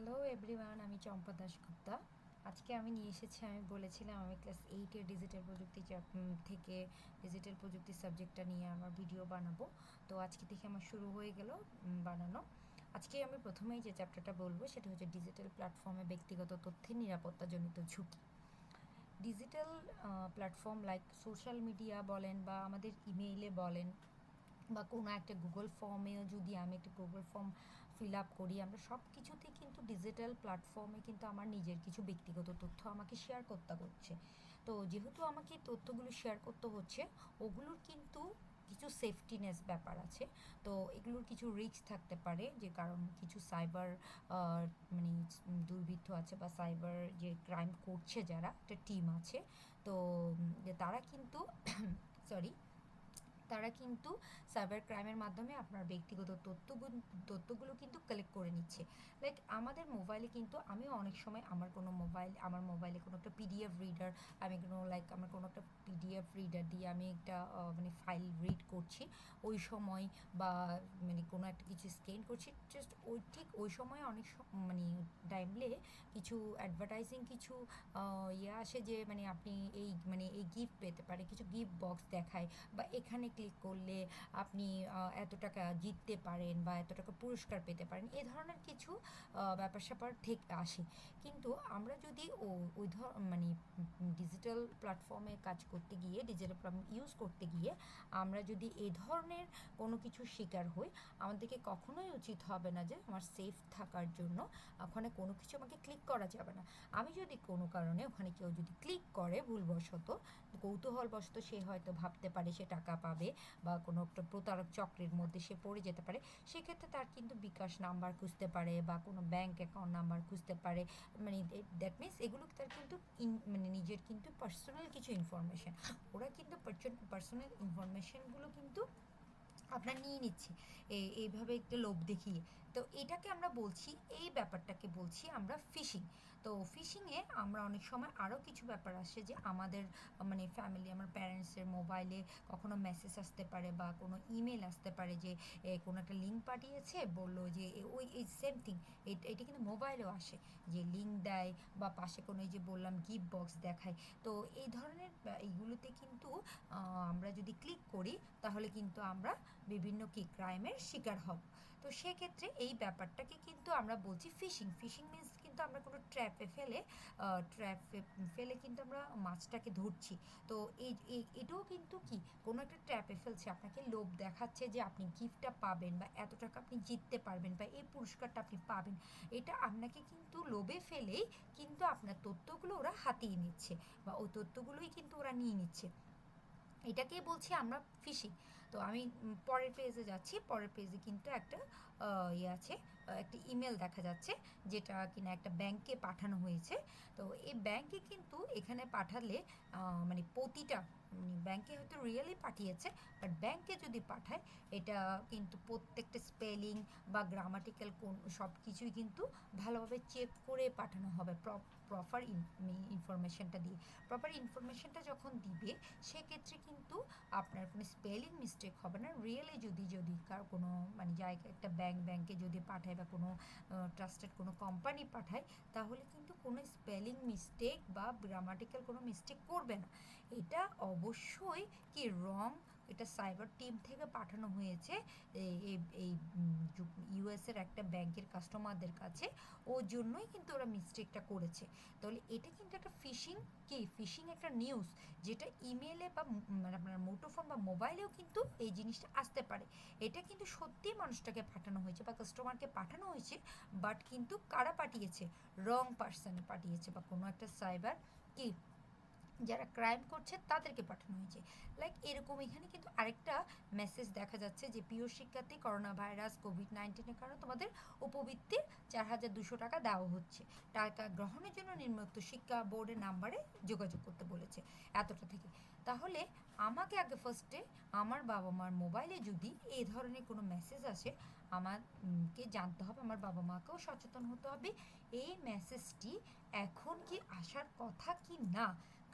Hello everyone আমি চম্পা দাশগুপ্তা। আজকে আমি নিয়ে এসেছি, আমি বলেছিলাম আমি ক্লাস এইটের ডিজিটাল প্রযুক্তি থেকে ডিজিটাল প্রযুক্তি সাবজেক্টটা নিয়ে আমার ভিডিও বানাবো। তো আজকে থেকে আমার শুরু হয়ে গেল বানানো। আজকে আমি প্রথমেই যে চ্যাপ্টারটা বলব, সেটা হচ্ছে ডিজিটাল প্ল্যাটফর্মে ব্যক্তিগত তথ্যের নিরাপত্তাজনিত ঝুঁকি। Digital platform like social media বলেন বা আমাদের ইমেইলে বলেন বা কোনো একটা গুগল ফর্মেও যদি আমি একটা গুগল ফর্ম ফিল আপ করি, আমরা সব কিছুতে কিন্তু ডিজিটাল প্ল্যাটফর্মে কিন্তু আমার নিজের কিছু ব্যক্তিগত তথ্য আমাকে শেয়ার করতে হচ্ছে। তো যেহেতু আমাকে তথ্যগুলো শেয়ার করতে হচ্ছে, ওগুলোর কিন্তু কিছু সেফটিনেস ব্যাপার আছে। তো এগুলোর কিছু রিস্ক থাকতে পারে, যে কারণ কিছু সাইবার মানে দুর্বৃত্ত আছে বা সাইবার যে ক্রাইম করছে যারা, একটা টিম আছে, তো তারা কিন্তু সরি তারা কিন্তু সাইবার ক্রাইমের মাধ্যমে আপনার ব্যক্তিগত তথ্যগুলো তথ্যগুলো কিন্তু কালেক্ট করে নিচ্ছে। লাইক আমাদের মোবাইলে কিন্তু আমি অনেক সময় আমার কোনো মোবাইল আমার মোবাইলে কোনো একটা পিডিএফ রিডার আমি কোনো লাইক আমার কোনো একটা পিডিএফ রিডার দিয়ে আমি একটা মানে ফাইল রিড করছি, ওই সময় বা মানে কোনো একটা কিছু স্ক্যান করছি জাস্ট ওই, ঠিক ওই সময় অনেক মানে টাইমলে কিছু অ্যাডভার্টাইজিং কিছু ইয়ে আসে যে মানে আপনি এই মানে এই গিফট পেতে পারে, কিছু গিফট বক্স দেখায় বা এখানে ক্লিক করলে আপনি এত টাকা জিততে পারেন বা এত টাকা পুরস্কার পেতে পারেন, এ ধরনের কিছু ব্যাপার স্যাপার থেকে আসে। কিন্তু আমরা যদি ওই ধর মানে ডিজিটাল প্ল্যাটফর্মে কাজ করতে গিয়ে ডিজিটাল প্ল্যাটফর্ম ইউজ করতে গিয়ে আমরা যদি এ ধরনের কোনো কিছু শিকার হই, আমাদেরকে কখনোই উচিত হবে না যে আমার সেফ থাকার জন্য ওখানে কোনো কিছু আমাকে ক্লিক করা যাবে না। আমি যদি কোনো কারণে ওখানে কেউ যদি ক্লিক করে ভুলবশত কৌতূহলবশত সে হয়তো ভাবতে পারে সে টাকা পাবে বা কোনো একটা প্রতারক চক্রের মধ্যে সে পড়ে যেতে পারে। সেক্ষেত্রে তার কিন্তু বিকাশ নাম্বার খুঁজতে পারে বা কোনো ব্যাংক অ্যাকাউন্ট নাম্বার খুঁজতে পারে। মানে দ্যাট মিনস এগুলো তার কিন্তু মানে নিজের কিন্তু পার্সোনাল কিছু ইনফরমেশন ওরা কিন্তু পার্সোনাল ইনফরমেশনগুলো কিন্তু আপনার নিয়ে নিচ্ছে। এই- এইভাবে একটা লোভ দেখিয়ে। তো এটাকে আমরা বলছি, এই ব্যাপারটাকে বলছি আমরা ফিশিং তো ফিশিংয়ে আমরা অনেক সময় আরও কিছু ব্যাপার আসে যে আমাদের মানে ফ্যামিলি আমার প্যারেন্টসের মোবাইলে কখনো মেসেজ আসতে পারে বা কোনো ইমেল আসতে পারে যে কোনো একটা লিঙ্ক পাঠিয়েছে, বলল যে ওই, এই সেম থিং এটা কিন্তু মোবাইলেও আসে, যে লিঙ্ক দেয় বা পাশে কোনো যে বললাম গিফট বক্স দেখায়। তো এই ধরনের এইগুলোতে কিন্তু আমরা যদি ক্লিক করি, তাহলে কিন্তু আমরা বিভিন্ন কি ক্রাইমের শিকার হব। তো সেক্ষেত্রে এই ব্যাপারটাকে কিন্তু আমরা বলছি ফিশিং। ফিশিং মিন্স কিন্তু আমরা কোনো ট্র্যাপে ফেলে ট্র্যাপে ফেলে কিন্তু আমরা মাছটাকে ধরছি। তো এই এটাও কিন্তু কি, কোনো একটা ট্র্যাপে ফেলছে, আপনাকে লোভ দেখাচ্ছে যে আপনি গিফটটা পাবেন বা এত টাকা আপনি জিততে পারবেন বা এই পুরস্কারটা আপনি পাবেন। এটা আপনাকে কিন্তু লোভে ফেলেই কিন্তু আপনার তথ্যগুলো ওরা হাতিয়ে নিচ্ছে বা ওই তথ্যগুলোই কিন্তু ওরা নিয়ে নিচ্ছে। এটাকেই বলছি আমরা ফিশিং। তো আমি পরের পেজে যাচ্ছি। পরের পেজে কিন্তু একটা ইয়ে আছে একটা ইমেল দেখা যাচ্ছে, যেটা কিনা একটা ব্যাংকে পাঠানো হয়েছে। তো এই ব্যাংকে কিন্তু এখানে পাঠালে মানে প্রতিটা মানে ব্যাংকে হয়তো রিয়েলি পাঠিয়েছে বাট ব্যাংকে যদি পাঠায়, এটা কিন্তু প্রত্যেকটা স্পেলিং বা গ্রামাটিক্যাল কোন, সব কিছুই কিন্তু ভালোভাবে চেক করে পাঠানো হবে প্রপার ইনফরমেশনটা দিয়ে। প্রপার ইনফরমেশনটা যখন দিবে, সেক্ষেত্রে কিন্তু আপনার কোনো স্পেলিং মিস্টেক হবে না। রিয়েলি যদি যদি কার কোনো মানে জায়গা একটা ব্যাংক ব্যাংকে যদি পাঠায় বা কোনো ট্রাস্টেড কোনো কোম্পানি পাঠায়, তাহলে কিন্তু কোনো স্পেলিং মিস্টেক বা গ্রামাটিক্যাল কোনো মিস্টেক করবে না। এটা অবশ্যই কি রং, এটা সাইবার টিম থেকে পাঠানো হয়েছে। এই- ইউএসের একটা ব্যাংকের কাস্টমারদের কাছে। ওর জন্যই কিন্তু ওরা মিস্টেকটা করেছে। তাহলে এটা কিন্তু একটা ফিশিং কি? ফিশিং একটা নিউজ যেটা ইমেলে বা মানে আপনার মুঠোফোন বা মোবাইলেও কিন্তু এই জিনিসটা আসতে পারে। এটা কিন্তু সত্যিই মানুষটাকে পাঠানো হয়েছে বা কাস্টমারকে পাঠানো হয়েছে বাট কিন্তু কারা পাঠিয়েছে? রং পার্সনে পাঠিয়েছে বা কোনো একটা সাইবার কি যারা ক্রাইম করছে, তাদেরকে পাঠানো হয়েছে। লাইক এরকম এখানে কিন্তু আরেকটা মেসেজ দেখা যাচ্ছে যে প্রিয় শিক্ষার্থী করোনা ভাইরাস কোভিড নাইন্টিনের কারণে তোমাদের উপবৃত্তির চার হাজার দুশো টাকা দেওয়া হচ্ছে। টাকা গ্রহণের জন্য নিম্নোক্ত শিক্ষা বোর্ডের নাম্বারে যোগাযোগ করতে বলেছে এতটা থেকে। তাহলে আমাকে আগে ফার্স্টে আমার বাবা মার মোবাইলে যদি এই ধরনের কোনো মেসেজ আসে, আমাকে জানতে হবে, আমার বাবা মাকেও সচেতন হতে হবে। এই মেসেজটি এখন কি আসার কথা কি না?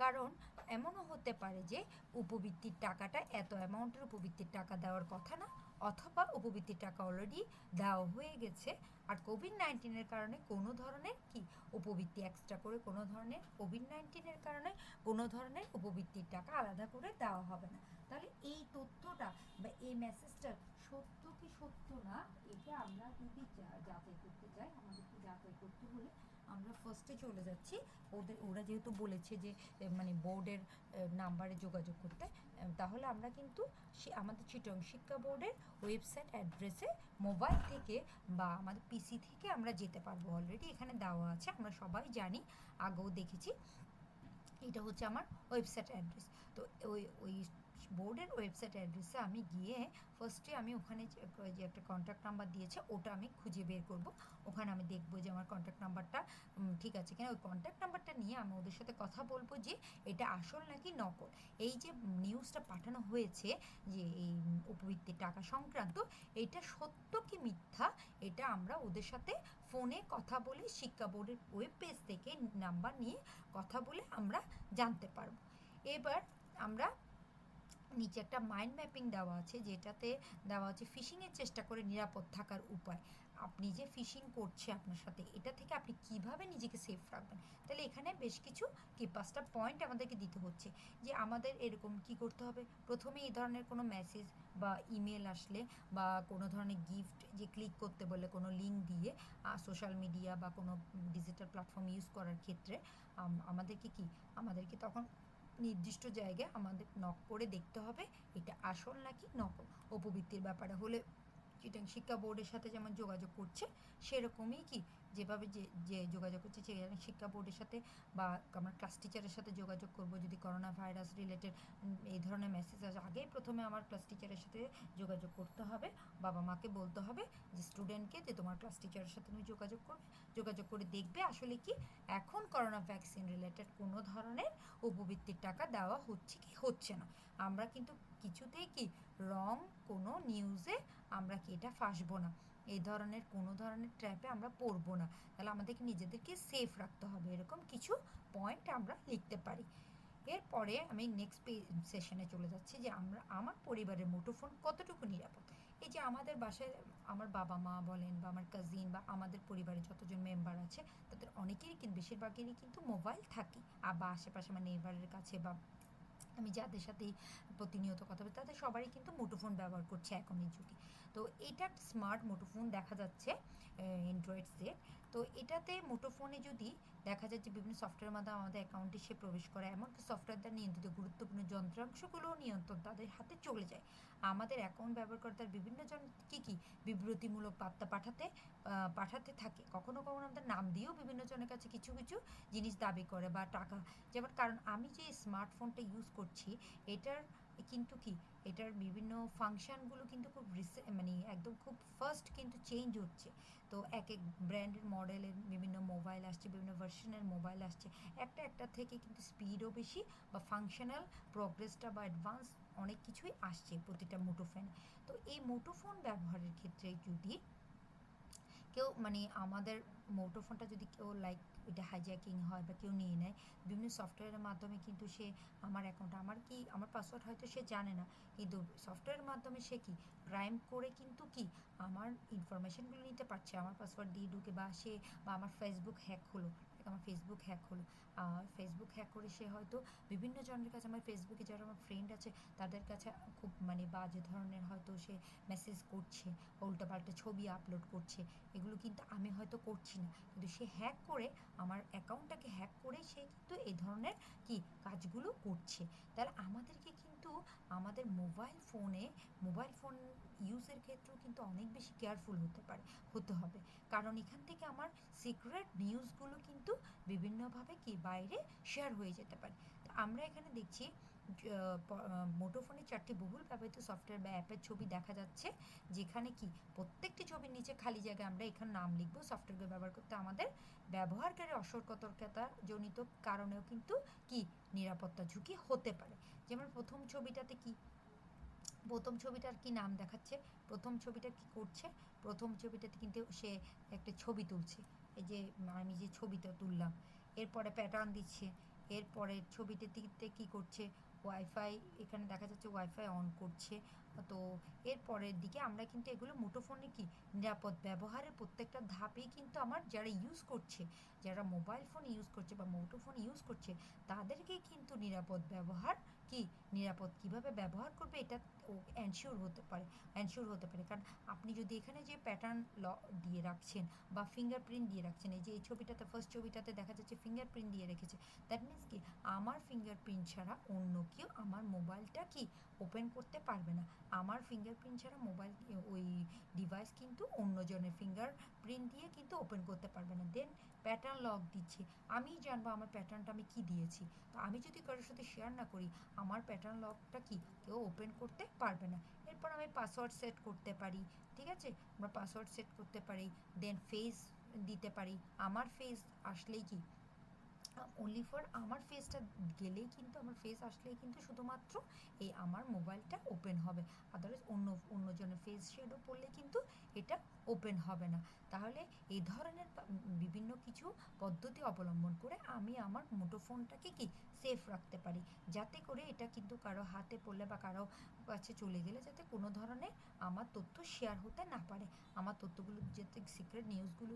কারণ এমনও হতে পারে যে উপবৃত্তির টাকাটা এত অ্যামাউন্টের উপবৃত্তির টাকা দেওয়ার কথা না, অথবা উপবৃত্তির টাকা অলরেডি দেওয়া হয়ে গেছে। আর কোভিড নাইন্টিনের কারণে কোনো ধরনের কি উপবৃত্তি এক্সট্রা করে কোনো ধরনের কোভিড নাইন্টিনের কারণে কোনো ধরনের উপবৃত্তির টাকা আলাদা করে দেওয়া হবে না। তাহলে এই তথ্যটা বা এই মেসেজটা সত্য কি সত্য না, এটা আমরা যদি যাচাই করতে চাই, আমাদেরকে যাচাই করতে হলে আমরা ফার্স্টে চলে যাচ্ছি। ওদের ওরা যেহেতু বলেছে যে মানে বোর্ডের নাম্বারে যোগাযোগ করতে তাহলে আমরা কিন্তু সে আমাদের চিটং শিক্ষা বোর্ডের ওয়েবসাইট অ্যাড্রেসে মোবাইল থেকে বা আমাদের পিসি থেকে আমরা যেতে পারব অলরেডি এখানে দেওয়া আছে, আমরা সবাই জানি, আগেও দেখেছি। এটা হচ্ছে আমার ওয়েবসাইট অ্যাড্রেস তো ওই ওই বোর্ডের ওয়েবসাইট অ্যাড্রেসে আমি গিয়ে ফার্স্টে আমি ওখানে যে একটা কন্ট্যাক্ট নাম্বার দিয়েছে, ওটা আমি খুঁজে বের করব। ওখানে আমি দেখব যে আমার কন্ট্যাক্ট নাম্বারটা ঠিক আছে কিনা? ওই কন্ট্যাক্ট নাম্বারটা নিয়ে আমি ওদের সাথে কথা বলব যে, এটা আসল নাকি নকল? এই যে নিউজটা পাঠানো হয়েছে যে, এই উপবৃত্তির টাকা সংক্রান্ত, এটা সত্য কি মিথ্যা? এটা আমরা ওদের সাথে ফোনে কথা বলে শিক্ষা বোর্ডের ওয়েব পেজ থেকে নাম্বার নিয়ে কথা বলে আমরা জানতে পারব। এবার আমরা নিচে একটা মাইন্ড ম্যাপিং দেওয়া আছে, যেটাতে দেওয়া আছে ফিশিংয়ের চেষ্টা করে নিরাপদ থাকার উপায়। আপনি যে ফিশিং করছে আপনার সাথে, এটা থেকে আপনি কীভাবে নিজেকে সেফ রাখবেন? তাহলে এখানে বেশ কিছু কি পাঁচটা পয়েন্ট আমাদেরকে দিতে হচ্ছে, যে আমাদের এরকম কি করতে হবে? প্রথমে এই ধরনের কোনো মেসেজ বা ইমেল আসলে বা কোনো ধরনের গিফট যে ক্লিক করতে বলে কোনো লিঙ্ক দিয়ে সোশ্যাল মিডিয়া বা কোনো ডিজিটাল প্ল্যাটফর্ম ইউজ করার ক্ষেত্রে আমাদেরকে কি? আমাদেরকে তখন নির্দিষ্ট জায়গায় আমাদের নখ করে দেখতে হবে এটা আসল নাকি নকল? অপবৃত্তির ব্যাপারে হলে চিটাং শিক্ষা বোর্ডের সাথে যেমন যোগাযোগ করছে, সেরকমই কি? যেভাবে যে যে যোগাযোগ করছে চিটাং শিক্ষা বোর্ডের সাথে বা আমরা ক্লাস টিচারের সাথে যোগাযোগ করব, যদি করোনা ভাইরাস রিলেটেড এই ধরনের মেসেজ আসে আগেই প্রথমে আমার ক্লাস টিচারের সাথে যোগাযোগ করতে হবে, বাবা মাকে বলতে হবে যে স্টুডেন্টকে যে তোমার ক্লাস টিচারের সাথে তুমি যোগাযোগ করবে, যোগাযোগ করে দেখবে আসলে কি, এখন করোনা ভ্যাকসিন রিলেটেড কোনো ধরনের উপবৃত্তির টাকা দেওয়া হচ্ছে কি, হচ্ছে না। আমরা কিন্তু কিছুতেই কি রং কোনো নিউজে আমরা কি এটা ফাঁসবো না? এই ধরনের, কোনো ধরনের ট্র্যাপে আমরা পড়ব না। তাহলে আমাদেরকে নিজেদেরকে সেফ রাখতে হবে। এরকম কিছু পয়েন্ট আমরা লিখতে পারি। এরপরে আমি নেক্সট সেশনে চলে যাচ্ছি যে আমরা, আমার পরিবারের মুঠোফোন কতটুকু নিরাপদ? এই যে আমাদের বাসায়, আমার বাবা মা বলেন বা আমার কাজিন বা আমাদের পরিবারে যতজন মেম্বার আছে, তাদের অনেকেরই কিন্তু বেশিরভাগেরই কিন্তু মোবাইল থাকে আর বা আশেপাশে আমার নেইবারের কাছে বা আমি যাদের সাথে প্রতিনিয়ত কথা বলি, তাদের সবারই কিন্তু মুঠোফোন ব্যবহার করছে এখনের যুগে তো এটা স্মার্ট মুঠোফোন দেখা যাচ্ছে অ্যান্ড্রয়েড সেট তো এটাতে মুঠোফোনে যদি দেখা যায় যে বিভিন্ন সফটওয়্যারের মাধ্যমে আমাদের অ্যাকাউন্টে সে প্রবেশ করে। এমনকি সফটওয়্যার দ্বারা নিয়ন্ত্রিত গুরুত্বপূর্ণ যন্ত্রাংশগুলোও নিয়ন্ত্রণ তাদের হাতে চলে যায়। আমাদের অ্যাকাউন্ট ব্যবহার করে বিভিন্ন জন কী কী বিব্রতিমূলক বার্তা পাঠাতে পাঠাতে থাকে। কখনো কখনো আমাদের নাম দিয়েও বিভিন্ন জনের কাছে কিছু কিছু জিনিস দাবি করে বা টাকা। যেমন কারণ আমি যে স্মার্টফোনটা ইউজ করছি, এটার কিন্তু কি, এটার বিভিন্ন ফাংশনগুলো কিন্তু খুব মানে একদম খুব ফার্স্ট কিন্তু চেঞ্জ হচ্ছে। তো এক এক ব্র্যান্ডের মডেলের বিভিন্ন মোবাইল আসছে, বিভিন্ন ভার্সনের মোবাইল আসছে। একটা একটা থেকে কিন্তু স্পিডও বেশি বা ফাংশনাল প্রোগ্রেসটা বা অ্যাডভান্স অনেক কিছুই আসছে প্রতিটা মুঠোফোনে। তো এই মুঠোফোন ব্যবহারের ক্ষেত্রে যদি কেউ মানে আমাদের মুঠোফোনটা যদি কেউ লাইক এটা হাইজ্যাকিং হয় বা কেউ নিয়ে নেয়, বিভিন্ন সফটওয়্যারের মাধ্যমে কিন্তু সে আমার অ্যাকাউন্ট আমার কি, আমার পাসওয়ার্ড হয়তো সে জানে না, কিন্তু সফটওয়্যারের মাধ্যমে সে কি ক্রাইম করে কিন্তু কি, আমার ইনফরমেশনগুলো নিতে পারছে, আমার পাসওয়ার্ড দিয়ে ঢুকে বা সে, বা আমার ফেসবুক হ্যাক হলো। আমার ফেসবুক হ্যাক হলো। আর ফেসবুক হ্যাক করে সে হয়তো বিভিন্ন জনের কাছে, আমার ফেসবুকে যারা আমার ফ্রেন্ড আছে, তাদের কাছে খুব মানে বাজে ধরনের হয়তো সে মেসেজ করছে উল্টোপাল্টা ছবি আপলোড করছে। এগুলো কিন্তু আমি হয়তো করছি না। কিন্তু সে হ্যাক করে, আমার অ্যাকাউন্টটাকে হ্যাক করে সে কিন্তু এই ধরনের কি কাজগুলো করছে। তাহলে আমাদেরকে কিন্তু আমাদের মোবাইল ফোনে মোবাইল ফোন ইউজের ক্ষেত্রেও কিন্তু অনেক বেশি কেয়ারফুল হতে পারে, হতে হবে। কারণ এখান থেকে আমার সিক্রেট নিউজগুলো কিন্তু বিভিন্নভাবে কি বাইরে শেয়ার হয়ে যেতে পারে। তো আমরা এখানে দেখছি মোটোফোনে চারটি বহুল ব্যবহৃত সফটওয়্যার বা অ্যাপের ছবি দেখা যাচ্ছে, যেখানে কি প্রত্যেকটি ছবির নিচে খালি জায়গায় আমরা এখানে নাম লিখব, সফটওয়্যার ব্যবহার করতে আমাদের ব্যবহারকারী অসতর্কতা জনিত কারণেও কিন্তু কি নিরাপত্তা ঝুঁকি হতে পারে। যেমন প্রথম ছবিটাতে কি, প্রথম ছবিটার কি নাম দেখাচ্ছে, প্রথম ছবিটা কি করছে, প্রথম ছবিটাতে কিন্তু সে একটা ছবি তুলছে, এই যে আমি যে ছবিটা তুললাম, এরপরে প্যাটার্ন দিচ্ছে এরপরে ছবিটিতে কী করছে ওয়াইফাই এখানে দেখা যাচ্ছে ওয়াইফাই অন করছে। তো এর পরের দিকে আমরা কিন্তু এগুলো মুঠোফোনে কি নিরাপদ ব্যবহারের প্রত্যেকটা ধাপেই কিন্তু আমার যারা ইউজ করছে, যারা মোবাইল ফোন ইউজ করছে বা মুঠোফোন ইউজ করছে তাদেরকেই কিন্তু নিরাপদ ব্যবহার কি নিরাপদ? কীভাবে ব্যবহার করবে? এটা এনশিওর হতে পারে এনশিওর হতে পারে। কারণ আপনি যদি এখানে যে প্যাটার্ন ল দিয়ে রাখছেন বা ফিঙ্গারপ্রিন্ট দিয়ে রাখছেন, এই যে এই ছবিটাতে ফার্স্ট ছবিটাতে দেখা যাচ্ছে ফিঙ্গারপ্রিন্ট দিয়ে রেখেছে দ্যাট মিন্স কি? আমার ফিঙ্গারপ্রিন্ট ছাড়া অন্য কেউ আমার মোবাইলটা কি ওপেন করতে পারবে না। আমার ফিঙ্গারপ্রিন্ট ছাড়া মোবাইল ওই ডিভাইস কিন্তু অন্যজনের ফিঙ্গার প্রিন্ট দিয়ে কিন্তু ওপেন করতে পারবে না। দেন প্যাটার্ন লক দিচ্ছে। আমি জানব আমার প্যাটার্নটা আমি কি দিয়েছি। তো আমি যদি কারোর সাথে শেয়ার না করি, আমার প্যাটার্ন লকটা কি? কেউ ওপেন করতে পারবে না। এরপর আমি পাসওয়ার্ড সেট করতে পারি, ঠিক আছে? আমরা পাসওয়ার্ড সেট করতে পারি দেন ফেস দিতে পারি। আমার ফেস আসলেই কি? অনলি ফর আমার ফেসটা গেলেই কিন্তু, আমার ফেস আসলেই কিন্তু শুধুমাত্র এই আমার মোবাইলটা ওপেন হবে। আদারওয়াইজ অন্য, অন্যজনের ফেস শেডও পড়লে কিন্তু এটা ওপেন হবে না। তাহলে এই ধরনের বিভিন্ন কিছু পদ্ধতি অবলম্বন করে আমি আমার মুঠোফোনটাকে কি সেফ রাখতে পারি। যাতে করে এটা কিন্তু কারও হাতে পড়লে বা কারও কাছে চলে গেলে যাতে কোনো ধরনের আমার তথ্য শেয়ার হতে না পারে। আমার তথ্যগুলো যাতে সিক্রেট নিউজগুলো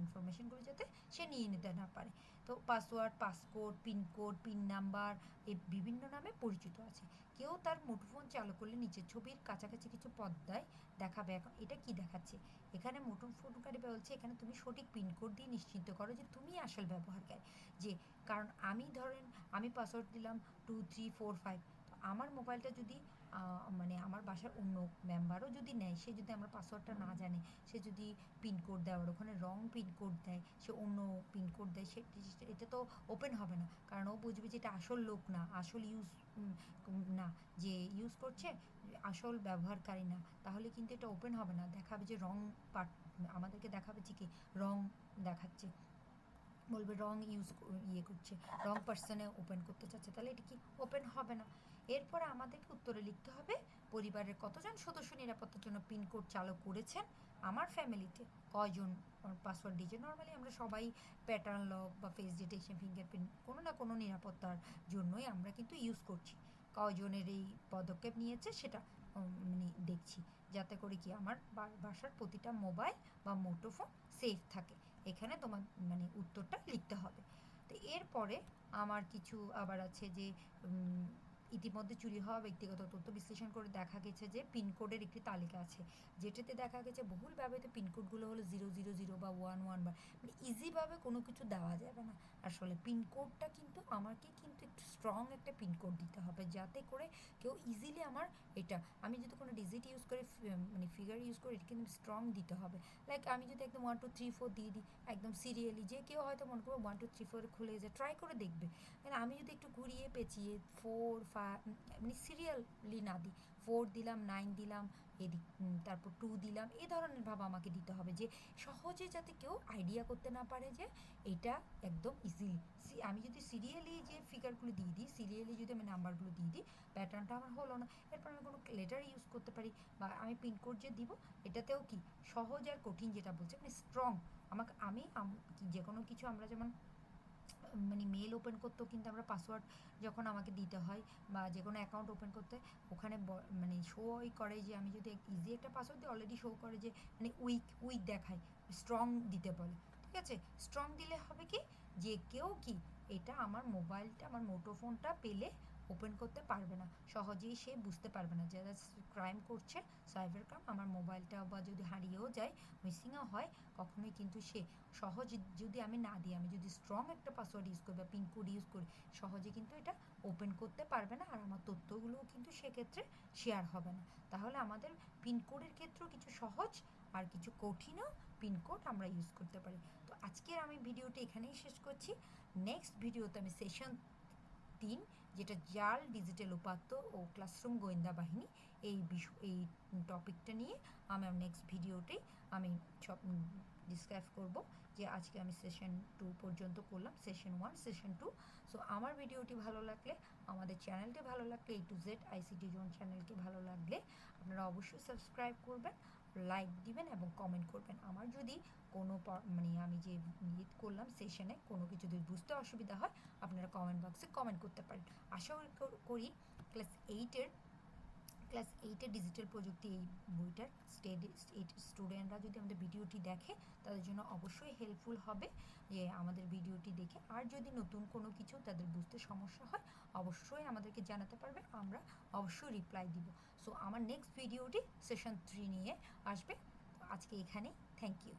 ইনফরমেশনগুলো যাতে সে নিয়ে নিতে না পারে। তো password passcode pincode pin number এই বিভিন্ন নামে পরিচিত আছে। কেউ তার মুঠোফোন চালু করলে নিচে ছবির কাছাকাছি কিছু পদ্মায় দেখাবে এখন। এটা কি দেখাচ্ছে? এখানে মুঠোফোনকারী বলছে, এখানে তুমি সঠিক পিনকোড দিয়ে নিশ্চিত করো যে তুমি আসল ব্যবহারকারী। যে, কারণ আমি ধরেন, আমি পাসওয়ার্ড দিলাম টু থ্রি ফোর ফাইভ আমার মোবাইলটা যদি মানে আমার বাসার অন্য মেম্বারও যদি নেয়, সে যদি আমার পাসওয়ার্ডটা না জানে, সে যদি পিনকোড দেয় আর ওখানে রং পিনকোড দেয়, সে অন্য পিনকোড দেয়, সে এটা তো ওপেন হবে না। কারণ ও বুঝবে যে এটা আসল লোক না, আসল ইউজ না, যে ইউজ করছে, আসল ব্যবহারকারী না। তাহলে কিন্তু এটা ওপেন হবে না। দেখাবে যে রং পার্ট আমাদেরকে দেখাবে যে কি রং দেখাচ্ছে। বলবে রং ইউজ ইয়ে করছে রং পার্সনে ওপেন করতে চাচ্ছে। তাহলে এটা কি ওপেন হবে না? এরপরে আমাদেরকে উত্তরে লিখতে হবে, পরিবারের কতজন সদস্য নিরাপত্তার জন্য পিনকোড চালু করেছেন? আমার ফ্যামিলিতে কয়জন পাসওয়ার্ড দিয়েছে? নর্মালি আমরা সবাই প্যাটার্ন লক বা ফেস ডিটেকশন ফিঙ্গারপ্রিন্ট কোনো না কোনো নিরাপত্তার জন্যই আমরা কিন্তু ইউজ করছি। কয়জনের এই পদক্ষেপ নিয়েছে সেটা মানে দেখছি। যাতে করে কি আমার বাসার প্রতিটা মোবাইল বা মোটোফোন সেফ থাকে। এখানে তোমার মানে উত্তরটা লিখতে হবে। তো এরপরে আমার কিছু আবার আছে যে ইতিমধ্যে চুরি হওয়া ব্যক্তিগত তথ্য বিশ্লেষণ করে দেখা গেছে যে পিনকোডের একটি তালিকা আছে। যেটাতে দেখা গেছে বহুল ব্যবহৃত পিনকোডগুলো হলো জিরো জিরো জিরো বা ওয়ান ওয়ান বা মানে ইজিভাবে কোনো কিছু দেওয়া যাবে না। আসলে পিনকোডটা কিন্তু আমাকে কিন্তু একটু স্ট্রং একটা পিনকোড দিতে হবে যাতে করে কেউ ইজিলি আমার এটা, আমি যদি কোনো ডিজিট ইউজ করে মানে ফিগার ইউজ করি, এটা কিন্তু স্ট্রং দিতে হবে। লাইক আমি যদি একদম ওয়ান টু থ্রি ফোর দিয়ে দিই, একদম সিরিয়ালি যে কেউ হয়তো মনে করব ওয়ান টু থ্রি ফোর খুলে যায় ট্রাই করে দেখবে। মানে আমি যদি একটু ঘুরিয়ে, পেঁচিয়ে ফোর ফাইভ মানে সিরিয়ালি না দিই ফোর দিলাম নাইন দিলাম, এদিক তারপর টু দিলাম এই ধরনের ভাব আমাকে দিতে হবে যে, সহজে যাতে কেউ আইডিয়া করতে না পারে যে, এটা একদম ইজিলি আমি যদি সিরিয়ালি যে ফিগারগুলো দিয়ে দিই সিরিয়ালি যদি আমি নাম্বারগুলো দিয়ে দিই প্যাটার্নটা আমার হলো না। এরপর আমি কোনো লেটার ইউজ করতে পারি, বা আমি পিনকোড যে দিব, এটাতেও কি সহজ আর কঠিন যেটা বলছে মানে স্ট্রং আমাকে, আমি যে কোনো কিছু আমরা যেমন মানে মেল ওপেন করতেও কিন্তু আমরা পাসওয়ার্ড যখন আমাকে দিতে হয় বা যে কোনো অ্যাকাউন্ট ওপেন করতে, ওখানে মানে শোই করে যে আমি যদি ইজি একটা পাসওয়ার্ড দিই অলরেডি শো করে যে মানে উইক উইক দেখায় স্ট্রং দিতে বলে। ঠিক আছে? স্ট্রং দিলে হবে কি? যে কেউ কি? এটা আমার মোবাইলটা আমার মোটোফোনটা পেলে ওপেন করতে পারবে না। সহজেই সে বুঝতে পারবে না যারা ক্রাইম করছে সাইবার ক্রাইম আমার মোবাইলটা বা যদি হারিয়েও যায় মিসিংও হয়, কখনোই কিন্তু সে সহজ যদি আমি না দিই, আমি যদি স্ট্রং একটা পাসওয়ার্ড ইউজ করি বা পিনকোড ইউজ করি, সহজে কিন্তু এটা ওপেন করতে পারবে না আর আমার তথ্যগুলোও কিন্তু সেক্ষেত্রে শেয়ার হবে না। তাহলে আমাদের পিনকোডের ক্ষেত্রেও কিছু সহজ আর কিছু কঠিনও পিনকোড আমরা ইউজ করতে পারি। তো আজকের আমি ভিডিওটি এখানেই শেষ করছি। নেক্সট ভিডিওতে আমি সেশন তিন যেটা জাল ডিজিটাল উপাত্ত ও ক্লাসরুম গোয়েন্দা বাহিনী, এই বিষয়, এই টপিকটা নিয়ে আমার নেক্সট ভিডিওতেই আমি সব ডিসক্রাইব করব যে আজকে আমি সেশন টু পর্যন্ত করলাম session one session two so আমার ভিডিওটি ভালো লাগলে, আমাদের চ্যানেলটি ভালো লাগলে এই টু জেড আইসিটি জোন চ্যানেলকে ভালো লাগলে, আপনারা অবশ্যই সাবস্ক্রাইব করবেন। লাইক দিবেন এবং কমেন্ট করবেন। আমার যদি কোনো মানে আমি যে ইয়ে করলাম সেশনে কোনো কিছু যদি বুঝতে অসুবিধা হয়, আপনারা কমেন্ট বক্সে কমেন্ট করতে পারেন। আশা করি ক্লাস এইটের ক্লাস এইটে ডিজিটাল প্রযুক্তি এই বইটার স্টেডি স্টুডেন্টরা যদি আমাদের ভিডিওটি দেখে, তাদের জন্য অবশ্যই হেল্পফুল হবে যে আমাদের ভিডিওটি দেখে। আর যদি নতুন কোনো কিছু তাদের বুঝতে সমস্যা হয়, অবশ্যই আমাদেরকে জানাতে পারবে, আমরা অবশ্যই রিপ্লাই দিব। সো আমার নেক্সট ভিডিওটি সেশন থ্রি নিয়ে আসবে। আজকে এখানেই থ্যাংক ইউ